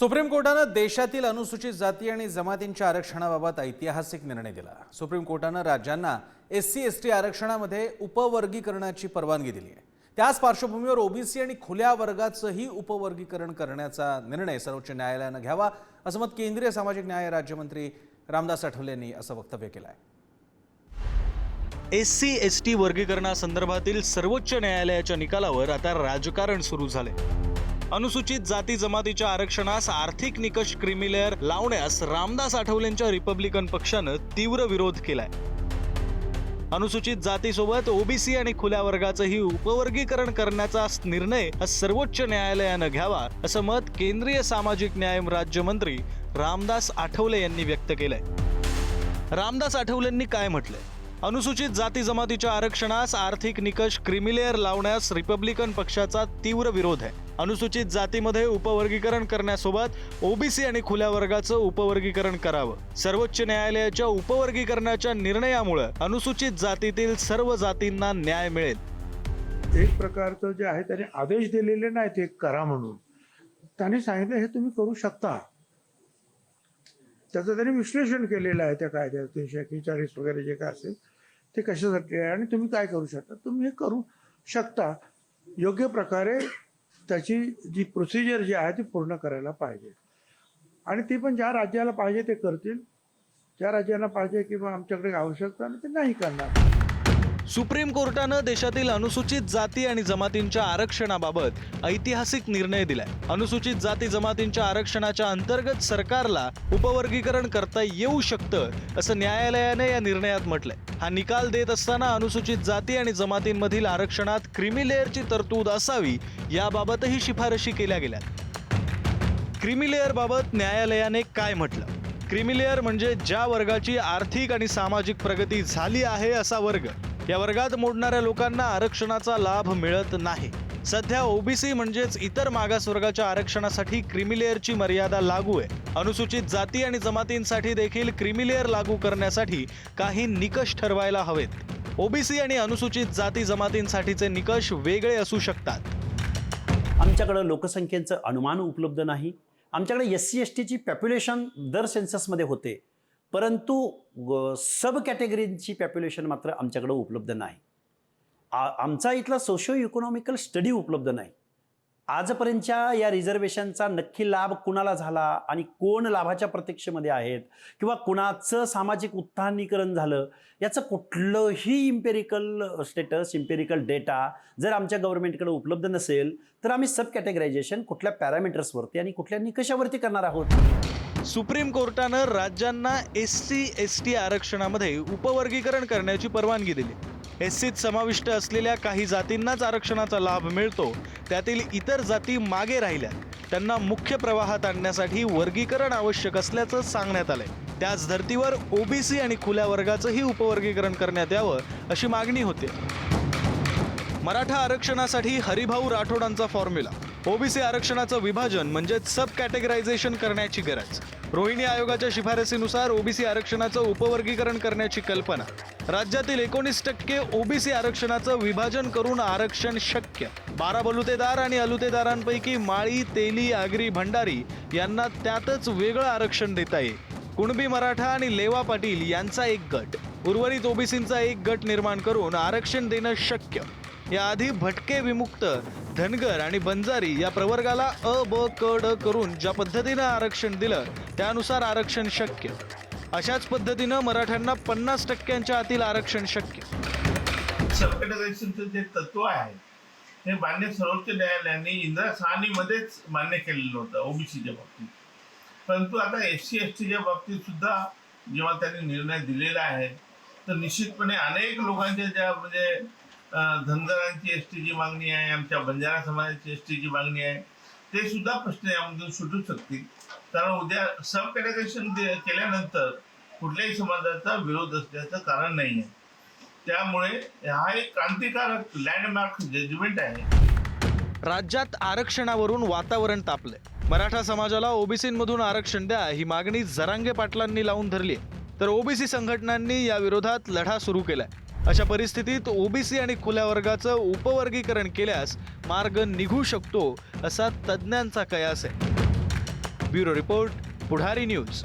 Supreme कोर्टानं देशातील अनुसूचित जाती आणि जमातींच्या आरक्षणाबाबत ऐतिहासिक निर्णय दिला. सुप्रीम कोर्टानं राज्यांना एस सी एस टी आरक्षणामध्ये उपवर्गीकरणाची परवानगी दिली आहे. त्याच पार्श्वभूमीवर ओबीसी आणि खुल्या वर्गाचंही उपवर्गीकरण करण्याचा निर्णय सर्वोच्च न्यायालयानं घ्यावा असं मत केंद्रीय सामाजिक न्याय राज्यमंत्री रामदास आठवले यांनी असं वक्तव्य केलं आहे एस सी एस टी वर्गीकरणासंदर्भातील सर्वोच्च न्यायालयाच्या निकालावर आता राजकारण सुरू झाले अनुसूचित जाती जमातीच्या आरक्षणास आर्थिक निकष क्रिमिलेअर लावण्यास रामदास आठवलेंच्या रिपब्लिकन पक्षानं तीव्र विरोध केलाय. अनुसूचित जातीसोबत ओबीसी आणि खुल्या वर्गाचंही उपवर्गीकरण करण्याचा निर्णय सर्वोच्च न्यायालयानं घ्यावा असं मत केंद्रीय सामाजिक न्याय राज्यमंत्री रामदास आठवले यांनी व्यक्त केलंय. रामदास आठवलेंनी काय म्हटलंय? अनुसूचित जाती जमातीच्या आरक्षणास आर्थिक निकष क्रिमिलेअर लावण्यास रिपब्लिकन पक्षाचा तीव्र विरोध आहे. अनुसूचित जातीमध्ये उपवर्गीकरण करण्यासोबत ओबीसी आणि खुल्या वर्गाचं उपवर्गीकरण करावं. सर्वोच्च न्यायालयाच्या उपवर्गीकरणाच्या निर्णयामुळे अनुसूचित जातीतील सर्व जातींना न्याय मिळेल. एक प्रकारचं जे आहे त्याने आदेश दिलेले नाहीत ते करा म्हणून. त्याने सांगितलं हे तुम्ही करू शकता. त्याचं त्यांनी विश्लेषण केलेलं आहे त्या कायद्यात तीनशे एक्केचाळीस वगैरे जे काय असेल ते कशासाठी आहे आणि तुम्ही काय करू शकता? तुम्ही हे करू शकता. योग्य प्रकारे त्याची जी प्रोसिजर जी आहे ती पूर्ण करायला पाहिजे. आणि ती पण ज्या राज्याला पाहिजे ते करतील. ज्या राज्यांना पाहिजे किंवा आमच्याकडे आवश्यकता ते नाही करणार. सुप्रीम कोर्टानं देशातील अनुसूचित जाती आणि जमातींच्या आरक्षणाबाबत ऐतिहासिक निर्णय दिलाय. अनुसूचित जाती जमातींच्या आरक्षणाच्या अंतर्गत सरकारला उपवर्गीकरण करता येऊ शकतं असं न्यायालयाने या निर्णयात म्हटलंय. हा निकाल देत असताना अनुसूचित जाती आणि जमातींमधील आरक्षणात क्रिमिलेअरची तरतूद असावी याबाबतही शिफारशी केल्या गेल्या क्रिमिलेअरबाबत न्यायालयाने काय म्हटलं? क्रिमिलेअर म्हणजे ज्या वर्गाची आर्थिक आणि सामाजिक प्रगती झाली आहे असा वर्ग या वर्गात मोडणाऱ्या लोकांना आरक्षणाचा लाभ मिळत नाही. सध्या ओबीसी म्हणजेच इतर मागासवर्गाच्या आरक्षणासाठी क्रिमिलेअरची मर्यादा लागू आहे. अनुसूचित जाती आणि जमातींसाठी देखील क्रिमिलेअर लागू करण्यासाठी काही निकष ठरवायला हवेत. ओबीसी आणि अनुसूचित जाती जमातींसाठीचे निकष वेगळे असू शकतात. आमच्याकडं लोकसंख्येचं अनुमान उपलब्ध नाही. आमच्याकडे एस सी एस टीची पॉप्युलेशन दर सेन्ससमध्ये होते. परंतु व- सब कॅटेगरींची पॉप्युलेशन मात्र आमच्याकडं उपलब्ध नाही. आ आमचा इथला सोशो इकॉनॉमिकल स्टडी उपलब्ध नाही. आजपर्यंतच्या या रिझर्वेशनचा नक्की लाभ कुणाला झाला आणि कोण लाभाच्या प्रतीक्षेमध्ये आहेत? किंवा कुणाचं सामाजिक उत्थानीकरण झालं? याचं कुठलंही इम्पेरिकल स्टेटस इम्पेरिकल डेटा जर आमच्या गव्हर्नमेंटकडे उपलब्ध नसेल तर आम्ही सब कॅटेगरायझेशन कुठल्या पॅरामीटर्सवरती आणि कुठल्या निकषावरती करणार आहोत? सुप्रीम कोर्टानं राज्यांना एस सी एस टी आरक्षणामध्ये उपवर्गीकरण करण्याची परवानगी दिली. एस सीत समाविष्ट असलेल्या काही जातींनाच आरक्षणाचा लाभ मिळतो त्यातील इतर जाती मागे राहिल्या. त्यांना मुख्य प्रवाहात आणण्यासाठी वर्गीकरण आवश्यक असल्याचं सांगण्यात आलंय. त्याच धर्तीवर ओबीसी आणि खुल्या वर्गाचंही उपवर्गीकरण करण्यात यावं अशी मागणी होते. मराठा आरक्षणासाठी हरिभाऊ राठोडांचा फॉर्म्युला ओबीसी आरक्षणाचं विभाजन म्हणजेच सब कॅटेगरायझेशन करण्याची गरज. रोहिणी आयोगाच्या शिफारसीनुसार ओबीसी आरक्षणाचं उपवर्गीकरण करण्याची कल्पना. राज्यातील एकोणीस टक्के ओबीसी आरक्षणाचं विभाजन करून आरक्षण शक्य. बारा बलुतेदार आणि अलुतेदारांपैकी माळी तेली आगरी भंडारी यांना त्यातच वेगळं आरक्षण देता येईल. कुणबी मराठा आणि लेवा पाटील यांचा एक गट. उर्वरित ओबीसींचा एक गट निर्माण करून आरक्षण देणं शक्य. याआधी भटके विमुक्त धनगर आणि बंजारी या प्रवर्गाला अ ब क ड करून ज्या पद्धतीनं आरक्षण दिलं त्यानुसार आरक्षण शक्य. अशाच पद्धतीनं मराठ्यांना पन्नास टक्क्यांच्या आतील आरक्षण शक्य. सबकॅटेगरायझेशनचं जे तत्व आहे. हे मान्य सर्वोच्च न्यायालयाने इंदिरा सहानीमध्येच मान्य केलेलं होतं ओबीसीच्या बाबतीत. परंतु आता एस सी एस टीच्या बाबतीत सुद्धा जेव्हा त्यांनी निर्णय दिलेला आहे तर निश्चितपणे अनेक लोकांच्या ज्या म्हणजे धनगरांची एस टीची मागणी आहे आमच्या बंजारा समाजाची एस टीची मागणी आहे. ते सुद्धा प्रश्न यामधून सुटू शकतील. कारण उद्या सब कॅटेगरेशन केल्यानंतर कुठल्याही समाजाचा विरोध असल्याचं कारण नाही आहे. त्यामुळे हा एक क्रांतिकारक लँडमार्क जजमेंट आहे. राज्यात आरक्षणावरून वातावरण तापले मराठा समाजाला ओबीसीमधून आरक्षण द्या ही मागणी जरांगे पाटलांनी लावून धरली तर ओबीसी संघटनांनी या विरोधात लढा सुरू केलाय. अशा परिस्थितीत ओबीसी आणि खुल्या वर्गाचं उपवर्गीकरण केल्यास मार्ग निघू शकतो असा तज्ज्ञांचा कयास आहे. Bureau report Pudhari news.